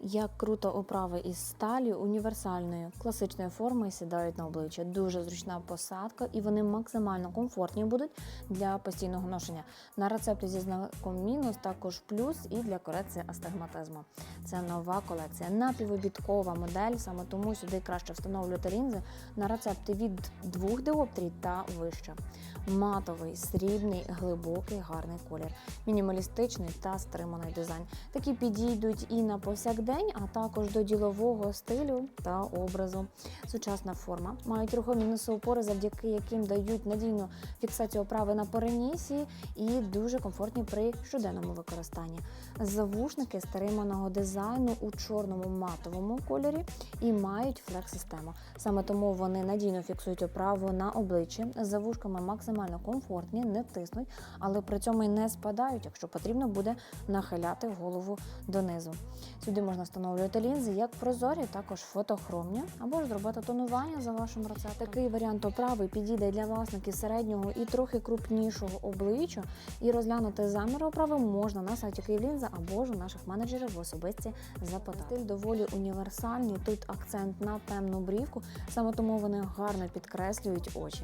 Як круто оправи із сталі універсальної класичної форми сідають на обличчя. Дуже зручна посадка, і вони максимально комфортні будуть для постійного ношення. На рецепті зі знаком мінус також плюс і для корекції астигматизму. Це нова колекція, напівобідкова модель. Саме тому сюди краще встановлювати лінзи на рецепти від 2 диоптрій та вище. Матовий, срібний, глибокий, гарний колір, мінімалістичний та стриманий дизайн. Такі підійдуть і на повсякдень, а також до ділового стилю та образу. Сучасна форма мають рухомі носоупори, завдяки яким дають надійну фіксацію оправи на перенісі і дуже комфортні при щоденному використанні. Завушники стриманого дизайну у чорному матовому кольорі і мають флекс-систему. Саме тому вони надійно фіксують оправу на обличчі. Завушками максимально комфортні, не тиснуть, але при цьому й не спадають, якщо потрібно буде нахиляти голову донизу. Сюди можна встановлювати лінзи як прозорі, також фотохромні, або ж зробити тонування за вашим рецептом. Такий варіант оправи підійде для власників середнього і трохи крупнішого обличчя. І розглянути заміри оправи можна на сайті Київлінза або ж у наших менеджерів в особисті запитати. Стиль доволі універсальний. Тут акцент на темну брівку, саме тому вони гарно підкреслюють очі.